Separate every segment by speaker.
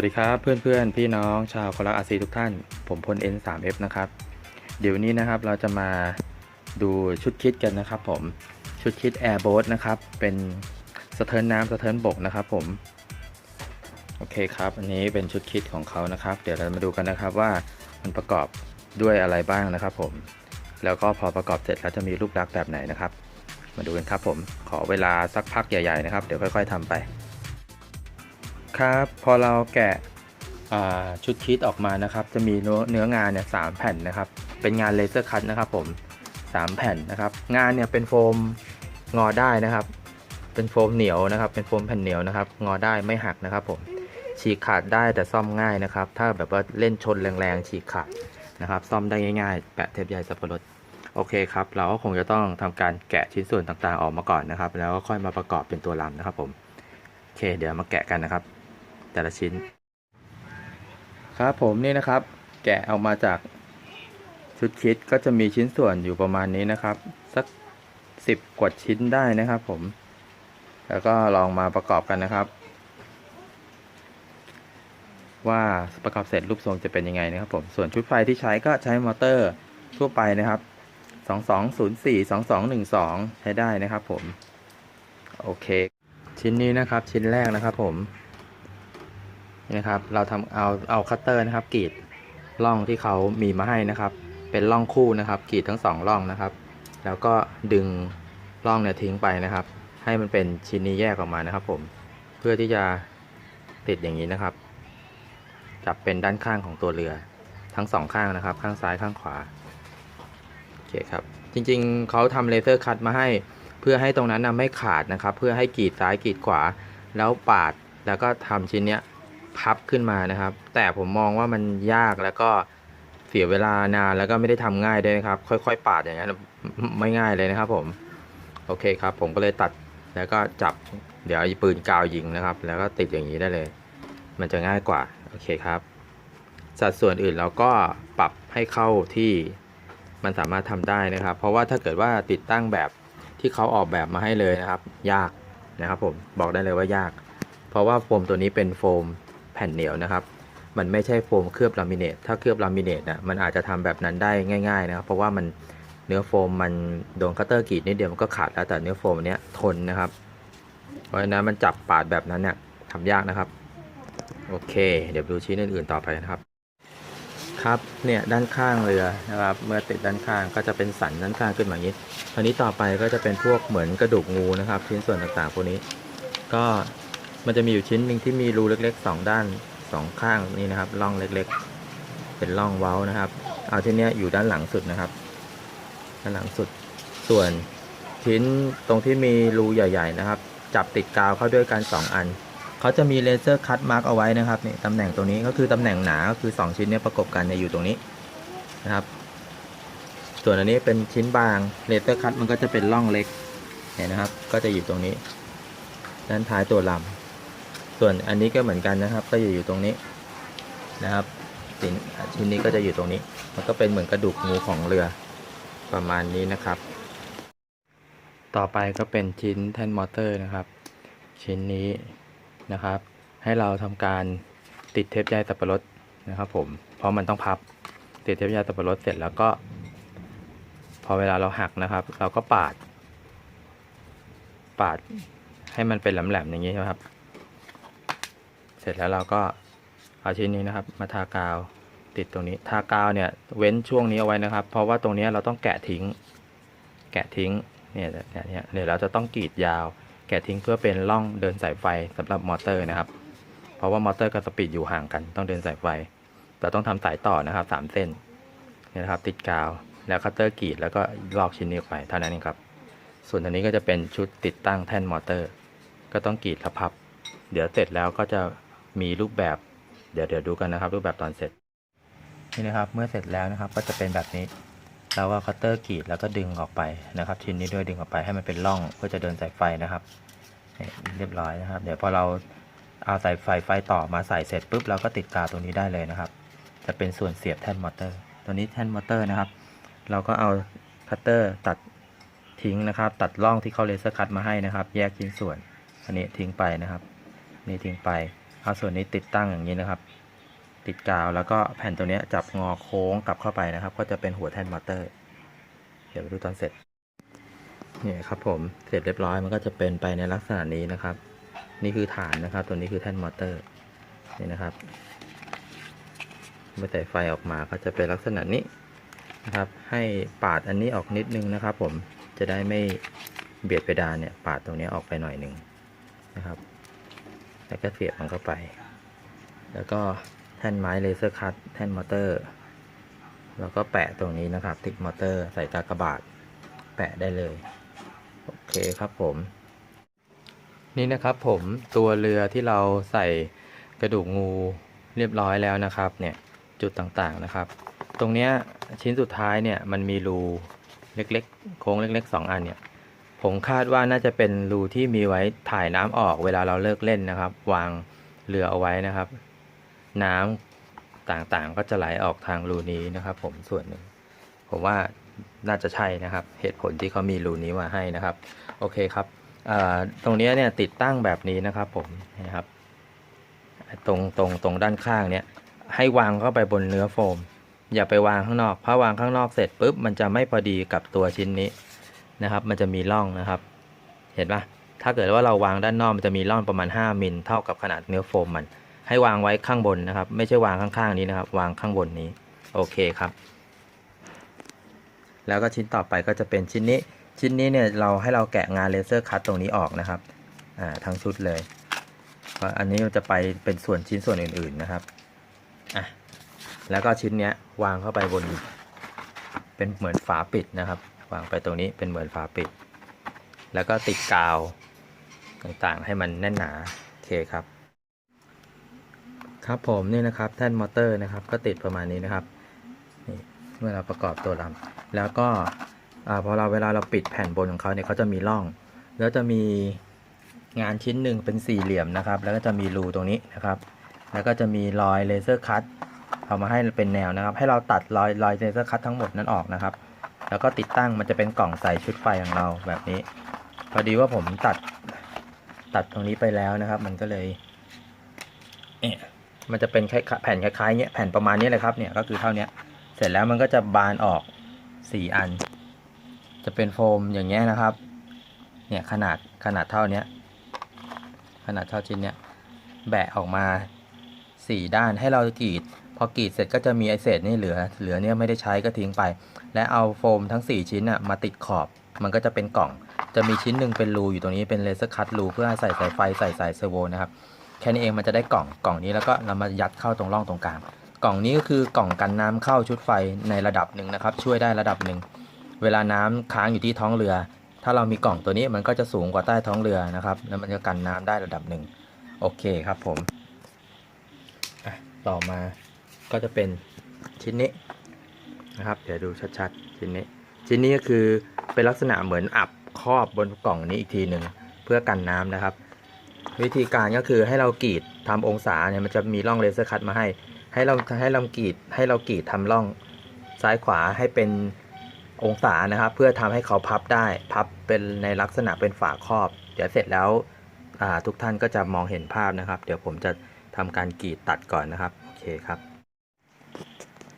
Speaker 1: วัสดีครับเพื่อนๆพี่น้องชาวคอลักอาซีทุกท่าน ผมพล N3F นะครับ เดี๋ยววนนี้นะครับเราจะมาดูชุดคิดกันนะครับผมชุดคิด Air b o a t นะครับ เป็นสะเทินน้ำสะเทินบกนะครับผม โอเคครับ อันนี้เป็นชุดคิดของเขานะครับ เดี๋ยวเรามาดูกันนะครับว่ามันประกอบด้วยอะไรบ้างนะครับผม แล้วก็พอประกอบเสร็จแล้วจะมีรูปลักษณ์แบบไหนนะครับ มาดูกันครับผมขอเวลาสักพักใหญ่ๆนะครับ เดี๋ยวค่อย ๆทำไป ครับพอเราแกะชุดคิดออกมานะครับ จะมีเนื้องานเนี่ยสามแผ่นนะครับ เป็นงานเลเซอร์คัตนะครับผมสามแผ่นนะครับ งานเนี่ยเป็นโฟมงอได้นะครับ เป็นโฟมเหนียวนะครับ เป็นโฟมแผ่นเหนียวนะครับ งอได้ไม่หักนะครับ ผม ฉีกขาดได้แต่ซ่อมง่ายนะครับ ถ้าแบบว่าเล่นชนแรงๆฉีกขาดนะครับ ซ่อมได้ง่ายๆ แปะเทปใยสับปะรดโอเคครับ เราก็คงจะต้องทำการแกะชิ้นส่วนต่างๆออกมาก่อนนะครับ แล้วก็ค่อยมาประกอบเป็นตัวลำนะครับผม โอเค เดี๋ยวมาแกะกันนะครับ แต่ละชิ้น ครับผมนี่นะครับ แกะออกมาจากชุดคิดก็จะมีชิ้นส่วนอยู่ประมาณนี้นะครับ สักสิบกว่าชิ้นได้นะครับผม แล้วก็ลองมาประกอบกันนะครับ ว่าประกอบเสร็จรูปทรงจะเป็นยังไงนะครับผมส่วนชุดไฟที่ใช้ก็ใช้มอเตอร์ทั่วไปนะครับ2204 2212 ใช้ได้นะครับผม โอเค ชิ้นนี้นะครับชิ้นแรกนะครับผม นี่นะครับ เราทำเอาเอาคัตเตอร์นะครับกรีดร่องที่เขามีมาให้นะครับ เป็นร่องคู่นะครับกรีดทั้งสองร่องนะครับ แล้วก็ดึงร่องเนี่ยทิ้งไปนะครับ ให้มันเป็นชิ้นนี้แยกออกมานะครับ ผมเพื่อที่จะติดอย่างนี้นะครับ จับเป็นด้านข้างของตัวเรือ ทั้งสองข้างนะครับ ข้างซ้ายข้างขวาโอเคครับจริงๆเขาทำเลเซอร์คัตมาให้ เพื่อให้ตรงนั้นนะไม่ขาดนะครับ เพื่อให้กรีดซ้ายกรีดขวา แล้วปาดแล้วก็ทำชิ้นเนี้ย พับขึ้นมานะครับ แต่ผมมองว่ามันยากแล้วก็เสียเวลานานแล้วก็ไม่ได้ทำง่ายด้วยนะครับ ค่อย ๆ ปาดอย่างนั้นไม่ง่ายเลยนะครับ ผมโอเคครับ ผมก็เลยตัดแล้วก็จับเดี๋ยวปืนกาวยิงนะครับ แล้วก็ติดอย่างนี้ได้เลย มันจะง่ายกว่าโอเคครับ สัดส่วนอื่นเราก็ปรับให้เข้าที่มันสามารถทำได้นะครับ เพราะว่าถ้าเกิดว่าติดตั้งแบบที่เขาออกแบบมาให้เลยนะครับ ยากนะครับ ผมบอกได้เลยว่ายาก เพราะว่าโฟมตัวนี้เป็นโฟม ผ่นเหนียวนะครับ มันไม่ใช่โฟมเคลือบลามิเนตถ้าเคลือบลามิเนตนะมันอาจจะทำแบบนั้นได้ง่าย ๆ นะครับ เพราะว่ามันเนื้อโฟมมันโดนคัตเตอร์กรีดนิดเดียวมันก็ขาดแล้วแต่เนื้อโฟมเนี้ยทนนะครับ เพราะฉะนั้นมันจับปาดแบบนั้นเนี่ยทำยากนะครับ โอเค เดี๋ยวดูชิ้นอื่นๆต่อไปนะครับ ครับเนี่ยด้านข้างเรือนะครับ เมื่อติดด้านข้างก็จะเป็นสันด้านข้างขึ้นมาอย่างนี้คราวนี้ต่อไปก็จะเป็นพวกเหมือนกระดูกงูนะครับ ชิ้นส่วนต่างๆพวกนี้ ก็ มันจะมีอยู่ชิ้นหนึ่งที่มีรูเล็กๆสองด้านสองข้างนี่นะครับร่องเล็กๆ เป็นร่องเว้านะครับ เอาที่เนี้ยอยู่ด้านหลังสุดนะครับ ด้านหลังสุด ส่วนชิ้นตรงที่มีรูใหญ่ ๆ นะครับ จับติดกาวเข้าด้วยกันสองอันเขาจะมีเลเซอร์คัตมาร์กเอาไว้นะครับนี่ตำแหน่งตรงนี้ก็คือตำแหน่งหนาก็คือ 2 ชิ้นเนี้ประกบกันเนี่ยอยู่ตรงนี้นะครับ ส่วนอันนี้เป็นชิ้นบางเลเซอร์คัตมันก็จะเป็นร่องเล็กเห็นนะครับ ก็จะอยู่ตรงนี้ ด้านท้ายตัวลำ ส่วนอันนี้ก็เหมือนกันนะครับ ก็อยู่อยู่ตรงนี้นะครับชิ้นชิ้นนี้ก็จะอยู่ตรงนี้ มันก็เป็นเหมือนกระดูกงูของเรือประมาณนี้นะครับ ต่อไปก็เป็นชิ้นแท่นมอเตอร์นะครับ ชิ้นนี้นะครับ ให้เราทำการติดเทปใยสับปะรดนะครับผมเพราะมันต้องพับติดเทปใยสับปะรดเสร็จแล้วก็ พอเวลาเราหักนะครับ เราก็ปาด ปาดให้มันเป็นแหลมๆอย่างนี้ใช่ไหมครับ ร็จแล้วเราก็เอาชิ้นนี้นะครับ มาทากาวติดตรงนี้ ทากาวเนี่ยเว้นช่วงนี้เอาไว้นะครับ เพราะว่าตรงนี้เราต้องแกะทิ้ง แกะทิ้งเนี่ยเนี่ยเนี่ยเดี๋ยวเราจะต้องกรีดยาว แกะทิ้งเพื่อเป็นร่องเดินสายไฟสำหรับมอเตอร์นะครับ เพราะว่ามอเตอร์กับสปีดอยู่ห่างกัน ต้องเดินสายไฟ เราต้องทำสายต่อนะครับสามเส้นนี่นะครับ ติดกาวแล้วคัตเตอร์กรีดแล้วก็ลอกชิ้นนี้ออกไปเท่านั้นเองครับ ส่วนอันนี้ก็จะเป็นชุดติดตั้งแท่นมอเตอร์ ก็ต้องกรีดและพับ เดี๋ยวเสร็จแล้วก็จะ มีรูปแบบเดี๋ยวเดี๋ยวดูกันนะครับ รูปแบบตอนเสร็จนี่นะครับเมื่อเสร็จแล้วนะครับ ก็จะเป็นแบบนี้เราก็คัตเตอร์กรีดแล้วก็ดึงออกไปนะครับ ชิ้นนี้ด้วยดึงออกไปให้มันเป็นร่องเพื่อจะเดินสายไฟนะครับเรียบร้อยนะครับ เดี๋ยวพอเราเอาสายไฟไฟต่อมาใส่เสร็จปุ๊บเราก็ติดกาวตรงนี้ได้เลยนะครับ จะเป็นส่วนเสียบแท่นมอเตอร์ ตัวนี้แท่นมอเตอร์นะครับ เราก็เอาคัตเตอร์ตัดทิ้งนะครับ ตัดร่องที่เขาเลเซอร์คัตมาให้นะครับ แยกชิ้นส่วน อันนี้ทิ้งไปนะครับ นี่ทิ้งไป เอาส่วนนี้ติดตั้งอย่างนี้นะครับ ติดกาวแล้วก็แผ่นตัวนี้จับงอโค้งกลับเข้าไปนะครับ ก็จะเป็นหัวแท่นมอเตอร์ เดี๋ยวไปดูตอนเสร็จเนี่ยครับผมเสร็จเรียบร้อยมันก็จะเป็นไปในลักษณะนี้นะครับ นี่คือฐานนะครับ ตัวนี้คือแท่นมอเตอร์นี่นะครับเมื่อแต่ไฟออกมาก็จะเป็นลักษณะนี้นะครับ ให้ปาดอันนี้ออกนิดนึงนะครับ ผมจะได้ไม่เบียดเพดานเนี่ย ปาดตรงนี้ออกไปหน่อยหนึ่งนะครับ แล้วก็เสียบมันเข้าไป แล้วก็แท่นไม้เลเซอร์คัตแท่นมอเตอร์ แล้วก็แปะตรงนี้นะครับ ติดมอเตอร์ใส่ตากระบาดแปะได้เลย โอเคครับผม นี่นะครับผมตัวเรือที่เราใส่กระดูกงูเรียบร้อยแล้วนะครับเนี่ยจุดต่างๆนะครับ ตรงเนี้ยชิ้นสุดท้ายเนี่ยมันมีรูเล็กๆ โค้งเล็กๆ 2 อันเนี่ย ผมคาดว่าน่าจะเป็นรูที่มีไว้ถ่ายน้ำออกเวลาเราเลิกเล่นนะครับ วางเรือเอาไว้นะครับ น้ำต่างๆก็จะไหลออกทางรูนี้นะครับ ผมส่วนหนึ่ง ผมว่าน่าจะใช่นะครับ เหตุผลที่เขามีรูนี้มาให้นะครับ โอเคครับตรงนี้เนี่ยติดตั้งแบบนี้นะครับผมนะครับ ตรงตรงตรงด้านข้างเนี่ย ให้วางเข้าไปบนเนื้อโฟม อย่าไปวางข้างนอกเพราะวางข้างนอกเสร็จปุ๊บมันจะไม่พอดีกับตัวชิ้นนี้ นะครับ มันจะมีร่องนะครับ เห็นปะถ้าเกิดว่าเราวางด้านนอกมันจะมีร่องประมาณ 5มิลเท่ากับขนาดเนื้อโฟมมัน ให้วางไว้ข้างบนนะครับ ไม่ใช่วางข้างๆนี้นะครับ วางข้างบนนี้ โอเคครับ แล้วก็ชิ้นต่อไปก็จะเป็นชิ้นนี้ ชิ้นนี้เนี่ยเราให้เราแกะงานเลเซอร์คัตตรงนี้ออกนะครับ อ่าทั้งชุดเลย เพราะอันนี้จะไปเป็นส่วนชิ้นส่วนอื่น ๆนะครับ อะ แล้วก็ชิ้นเนี้ยวางเข้าไปบน เป็นเหมือนฝาปิดนะครับ วางไปตรงนี้เป็นเหมือนฝาปิด แล้วก็ติดกาวต่างๆ ให้มันแน่นหนาโอเคครับ ครับผมนี่นะครับแท่นมอเตอร์นะครับ ก็ติดประมาณนี้นะครับนี่เมื่อเราประกอบตัวลำแล้วก็พอเราเวลาเราปิดแผ่นบนของเขาเนี่ยเขาจะมีร่อง แล้วจะมีงานชิ้นหนึ่งเป็นสี่เหลี่ยมนะครับ แล้วก็จะมีรูตรงนี้นะครับ แล้วก็จะมีรอยเลเซอร์คัตเอามาให้เป็นแนวนะครับ ให้เราตัดรอยรอยเลเซอร์คัตทั้งหมดนั้นออกนะครับ แล้วก็ติดตั้งมันจะเป็นกล่องใส่ชุดไฟของเราแบบนี้ พอดีว่าผมตัดตัดตรงนี้ไปแล้วนะครับ มันก็เลยเนี่ยมันจะเป็นคล้ายๆแผ่นคล้ายๆเนี้ยแผ่นประมาณนี้เลยครับเนี่ยก็คือเท่านี้เสร็จแล้วมันก็จะบานออกสี่อัน จะเป็นโฟมอย่างเงี้ยนะครับ เนี่ยขนาดขนาดเท่านี้ขนาดเท่าชิ้นเนี้ยแบะออกมาสี่ด้านให้เรากรีด พอกรีดเสร็จก็จะมีไอเศษนี่เหลือ เหลือเนี่ยไม่ได้ใช้ก็ทิ้งไป และเอาโฟมทั้ง 4 ชิ้นน่ะมาติดขอบ มันก็จะเป็นกล่อง จะมีชิ้นหนึ่งเป็นรูอยู่ตรงนี้เป็นเลเซอร์คัตรูเพื่อให้ใส่สายไฟใส่สายเซอร์โวนะครับ แค่นี้เองมันจะได้กล่อง กล่องนี้แล้วก็เรามายัดเข้าตรงร่องตรงกลาง กล่องนี้ก็คือกล่องกันน้ำเข้าชุดไฟในระดับหนึ่งนะครับ ช่วยได้ระดับหนึ่ง เวลาน้ำค้างอยู่ที่ท้องเรือ ถ้าเรามีกล่องตัวนี้มันก็จะสูงกว่าใต้ท้องเรือนะครับ แล้วมันจะกันน้ำได้ระดับหนึ่ง โอเคครับผม อะ ต่อมา ก็จะเป็นชิ้นนี้นะครับ เดี๋ยวดูชัดๆ ชิ้นนี้ ชิ้นนี้ก็คือเป็นลักษณะเหมือนอับครอบบนกล่องนี้อีกทีหนึ่งเพื่อกันน้ำนะครับ วิธีการก็คือให้เรากรีดทำองศาเนี่ยมันจะมีร่องเลเซอร์คัตมาให้ ให้เราให้เรากรีดให้เรากรีดทำร่องซ้ายขวาให้เป็นองศานะครับ เพื่อทำให้เขาพับได้พับเป็นในลักษณะเป็นฝาครอบ เดี๋ยวเสร็จแล้วทุกท่านก็จะมองเห็นภาพนะครับ เดี๋ยวผมจะทำการกรีดตัดก่อนนะครับ โอเคครับ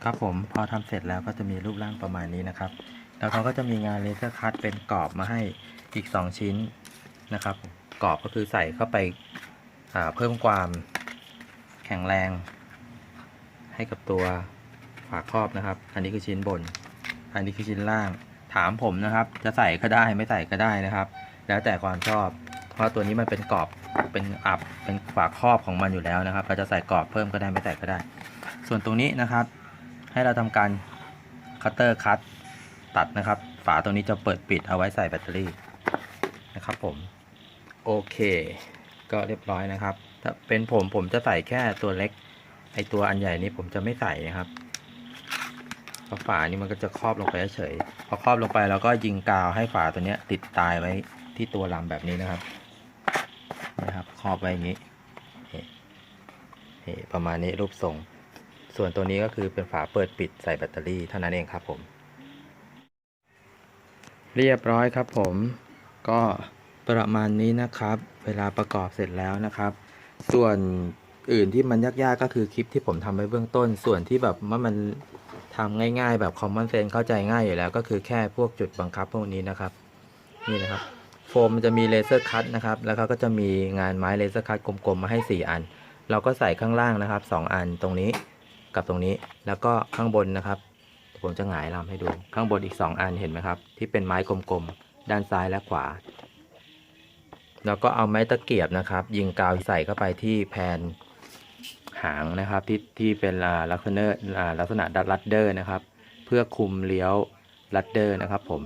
Speaker 1: ครับผมพอทำเสร็จแล้วก็จะมีรูปร่างประมาณนี้นะครับ แล้วเขาก็จะมีงานเลเซอร์คัตเป็นกรอบมาให้อีก 2 ชิ้นนะครับ กรอบก็คือใส่เข้าไปาเพิ่มความแข็งแรง ให้กับตัวฝาครอบนะครับ อันนี้คือชิ้นบน อันนี้คือชิ้นล่าง ถามผมนะครับ จะใส่ก็ได้ไม่ใส่ก็ได้นะครับ แล้วแต่ความชอบ ราะตัวนี้มันเป็นกรอบเป็นอับเป็นฝาครอบของมันอยู่แล้วนะครับ เราจะใส่กรอบเพิ่มก็ได้ไม่ใส่ก็ได้ ส่วนตรงนี้นะครับ ให้เราทำการคัตเตอร์คัตตัดนะครับ ฝาตรงนี้จะเปิดปิดเอาไว้ใส่แบตเตอรี่นะครับ ผมโอเค ก็เรียบร้อยนะครับ ถ้าเป็นผมผมจะใส่แค่ตัวเล็ก ไอตัวอันใหญ่นี้ผมจะไม่ใส่นะครับเพราะฝานี้มันก็จะครอบลงไปเฉยพอครอบลงไปเราก็ยิงกาวให้ฝาตัวเนี้ยติดตายไว้ที่ตัวลำแบบนี้นะครับ นะครับครอบไว้อย่างนี้นี่ประมาณนี้รูปทรง ส่วนตัวนี้ก็คือเป็นฝาเปิดปิดใส่แบตเตอรี่เท่านั้นเองครับผม เรียบร้อยครับผมก็ประมาณนี้นะครับ เวลาประกอบเสร็จแล้วนะครับ ส่วนอื่นที่มันยากๆก็คือคลิปที่ผมทำไว้เบื้องต้น ส่วนที่แบบว่ามันทำง่าย ๆ แบบ common sense เข้าใจง่ายอยู่แล้ว ก็คือแค่พวกจุดบังคับพวกนี้นะครับ นี่นะครับ โฟมจะมีเลเซอร์คัตนะครับ แล้วเขาก็จะมีงานไม้เลเซอร์คัตกลมๆมาให้ 4 อัน เราก็ใส่ข้างล่างนะครับ 2 อันตรงนี้กับตรงนี้ แล้วก็ข้างบนนะครับ ผมจะหงายลำให้ดู ข้างบนอีก 2 อันเห็นไหมครับ ที่เป็นไม้กลมๆ ด้านซ้ายและขวา แล้วก็เอาไม้ตะเกียบนะครับ ยิงกาวใส่เข้าไปที่แผ่นหางนะครับที่ที่เป็นลักษณะอ่าลักษณะดัดลัดเดอร์นะครับ เพื่อคุมเลี้ยวลัดเดอร์นะครับผม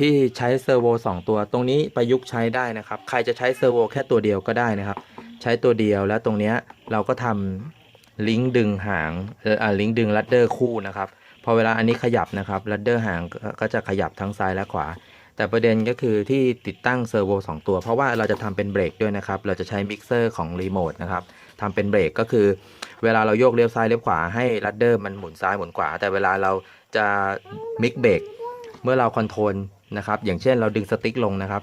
Speaker 1: ที่ใช้เซอร์โว2 ตัว ตรงนี้ประยุกต์ใช้ได้นะครับ ใครจะใช้เซอร์โวแค่ตัวเดียวก็ได้นะครับ ใช้ตัวเดียวแล้วตรงนี้เราก็ทำลิงก์ดึงหางเอ่อลิงก์ดึงลัดเดอร์คู่นะครับพอเวลาอันนี้ขยับนะครับลัดเดอร์หางก็จะขยับทั้งซ้ายและขวา แต่ประเด็นก็คือที่ติดตั้งเซอร์โว2ตัว เพราะว่าเราจะทำเป็นเบรกด้วยนะครับ เราจะใช้มิกเซอร์ของรีโมทนะครับทำเป็นเบรกก็คือ เวลาเราโยกเลี้ยวซ้ายเลี้ยวขวาให้ลัดเดอร์มันหมุนซ้ายหมุนขวา แต่เวลาเราจะมิกเบรกเมื่อเราคอนโทรล นะครับ อย่างเช่นเราดึงสติ๊กลงนะครับ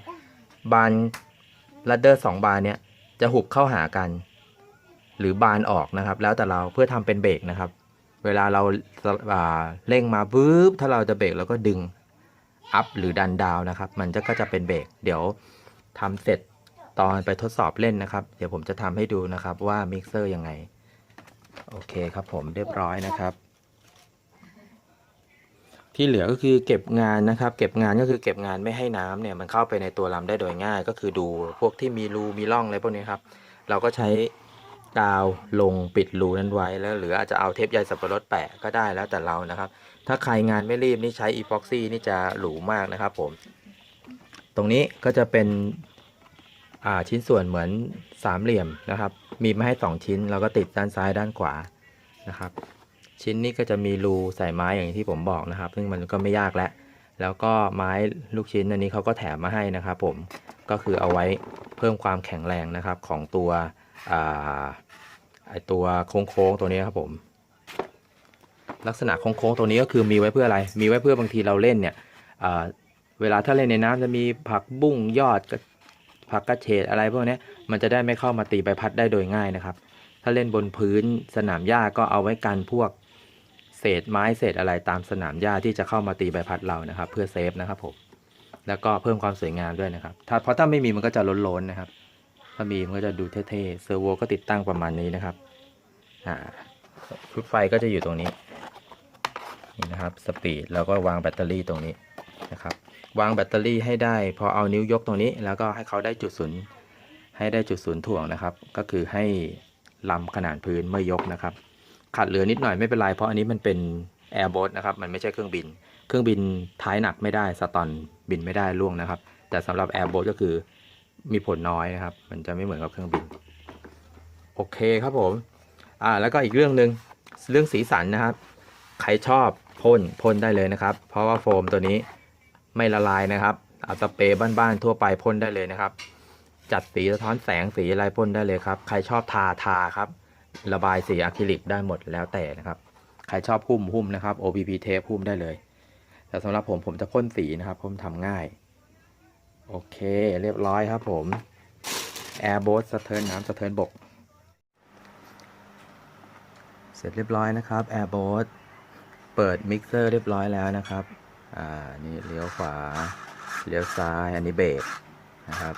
Speaker 1: บานลัดเดอร์สองบานเนี้ยจะหุบเข้าหากัน หรือบานออกนะครับ แล้วแต่เราเพื่อทำเป็นเบรกนะครับ เวลาเราาเร่งมาปุ๊บถ้าเราจะเบรกเราก็ดึงอัพหรือดันดาวนะครับ มันจะก็จะเป็นเบรกเดี๋ยวทำเสร็จตอนไปทดสอบเล่นนะครับ เดี๋ยวผมจะทำให้ดูนะครับว่ามิกเซอร์ยังไง โอเคครับผมเรียบร้อยนะครับ ที่เหลือก็คือเก็บงานนะครับ เก็บงานก็คือเก็บงานไม่ให้น้ำเนี่ยมันเข้าไปในตัวลำได้โดยง่าย ก็คือดูพวกที่มีรูมีร่องอะไรพวกนี้ครับ เราก็ใช้กาวลงปิดรูนั้นไว้แล้วหรืออาจจะเอาเทปใยสับปะรดแปะก็ได้แล้วแต่เรานะครับ ถ้าใครงานไม่รีบนี่ใช้อีพ็อกซี่นี่จะหรูมากนะครับ ผม ตรงนี้ก็จะเป็นชิ้นส่วนเหมือนสามเหลี่ยมนะครับ มีมาให้ 2 ชิ้น เราก็ติดด้านซ้ายด้านขวานะครับ ชิ้นนี้ก็จะมีรูใส่ไม้อย่างที่ผมบอกนะครับ ซึ่งมันก็ไม่ยากแล้ว แล้วก็ไม้ลูกชิ้นอันนี้เขาก็แถมมาให้นะครับผมก็คือเอาไว้เพิ่มความแข็งแรงนะครับของตัวไอตัวโค้งๆตัวนี้ครับผม ลักษณะโค้งๆตัวนี้ก็คือมีไว้เพื่ออะไร มีไว้เพื่อบางทีเราเล่นเนี่ยเวลาถ้าเล่นในน้ำจะมีผักบุ้งยอดผักกระเฉดอะไรพวกนี้มันจะได้ไม่เข้ามาตีใบพัดได้โดยง่ายนะครับ ถ้าเล่นบนพื้นสนามหญ้าก็เอาไว้กันพวก ศษไม้เศษอะไรตามสนามหญ้าที่จะเข้ามาตีใบพัดเรานะครับ เพื่อเซฟนะครับผมแล้วก็เพิ่มความสวยงามด้วยนะครับ ถ้าเพราะถ้าไม่มีมันก็จะล้นๆนะครับ ถ้ามีมันก็จะดูเท่ๆเซอร์โวก็ติดตั้งประมาณนี้นะครับอ่าชุดไฟก็จะอยู่ตรงนี้นี่นะครับสปีดแล้วก็วางแบตเตอรี่ตรงนี้นะครับ วางแบตเตอรี่ให้ได้ พอเอานิ้วยกตรงนี้ แล้วก็ให้เขาได้จุดศูนย์ให้ได้จุดศูนย์ถ่วงนะครับ ก็คือให้ลำขนาดพื้นเมื่อยกนะครับ ขัดเหลือนิดหน่อยไม่เป็นไรเพราะอันนี้มันเป็นแอร์บ s นะครับมันไม่ใช่เครื่องบิน เครื่องบินท้ายหนักไม่ได้สตอนบินไม่ได้ล่วงนะครับ แต่สำหรับแอร์บ s ก็คือมีผลน้อยนะครับ มันจะไม่เหมือนกับเครื่องบิน โอเคครับผม อ่า แล้วก็อีกเรื่องหนึ่งเรื่องสีสันนะครับ ใครชอบพ่นพ่นได้เลยนะครับ เพราะว่าโฟมตัวนี้ไม่ละลายนะครับเอาสเปรย์บ้านๆทั่วไปพ่นได้เลยนะครับ จัดสีสะท้อนแสงสีอะไรพ่นได้เลยครับ ใครชอบทาทาครับ ระบายสีอะคริลิกได้หมดแล้วแต่นะครับ ใครชอบหุ้มหุ้มนะครับ OPP เทปหุ้มได้เลย แต่สำหรับผมผมจะพ่นสีนะครับผมทำง่าย โอเคเรียบร้อยครับผม Air b o s สะเทินน้ำสะเทินบก เสร็จเรียบร้อยนะครับ Air b o s เปิดมิกเซอร์เรียบร้อยแล้วนะครับ อ่า นี่เลี้ยวขวา เลี้ยวซ้าย อันนี้เบรกนะครับ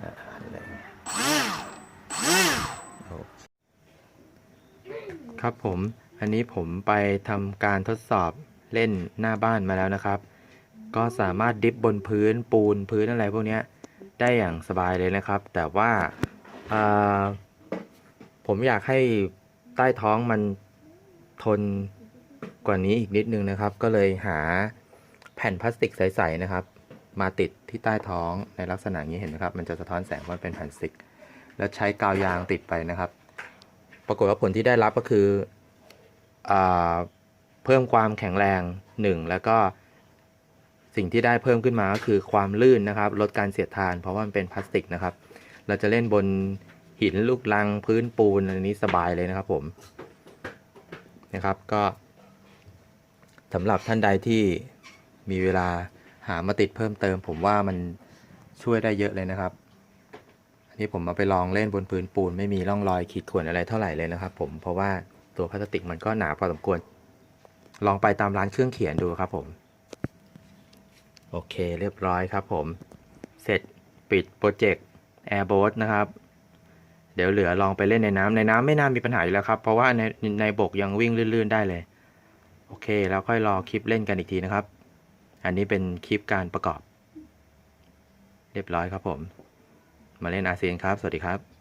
Speaker 1: อ่าอะไรโอเค ครับผม อันนี้ผมไปทำการทดสอบเล่นหน้าบ้านมาแล้วนะครับ ก็สามารถดิฟบนพื้นปูนพื้นอะไรพวกนี้ได้อย่างสบายเลยนะครับ แต่ว่าผมอยากให้ใต้ท้องมันทนกว่านี้อีกนิดนึงนะครับ ก็เลยหาแผ่นพลาสติกใสๆนะครับ มาติดที่ใต้ท้องในลักษณะนี้เห็นไหมครับ มันจะสะท้อนแสงเพราะเป็นแผ่นสติก แล้วใช้กาวยางติดไปนะครับ ปรากฏว่าผลที่ได้รับก็คืออเพิ่มความแข็งแรงหนึ่งแล้วก็สิ่งที่ได้เพิ่มขึ้นมาก็คือความลื่นนะครับ ลดการเสียดทาน เพราะว่ามันเป็นพลาสติกนะครับ เราจะเล่นบนหินลูกลังพื้นปูนอันนี้สบายเลยนะครับผมนะครับก็สำหรับท่านใดที่มีเวลาหามาติดเพิ่มเติม ผมว่ามันช่วยได้เยอะเลยนะครับ นนี้ผมเอาไปลองเล่นบนพื้นปูน ไม่มีร่องรอยขีดข่วนอะไรเท่าไหร่เลยนะครับ ผมเพราะว่าตัวพลาสติกมันก็หนาพอสมควร ลองไปตามร้านเครื่องเขียนดูครับผม โอเคเรียบร้อยครับผม เสร็จปิดโปรเจกต์ Airboat นะครับ เดี๋ยวเหลือลองไปเล่นในน้ำในน้ำไม่น่ามีปัญหาอยู่แล้วครับ เพราะว่าในในบกยังวิ่งลื่นๆได้เลย โอเค แล้วค่อยรอคลิปเล่นกันอีกทีนะครับ อันนี้เป็นคลิปการประกอบ เรียบร้อยครับผม มาเล่นอาเซียนครับ สวัสดีครับ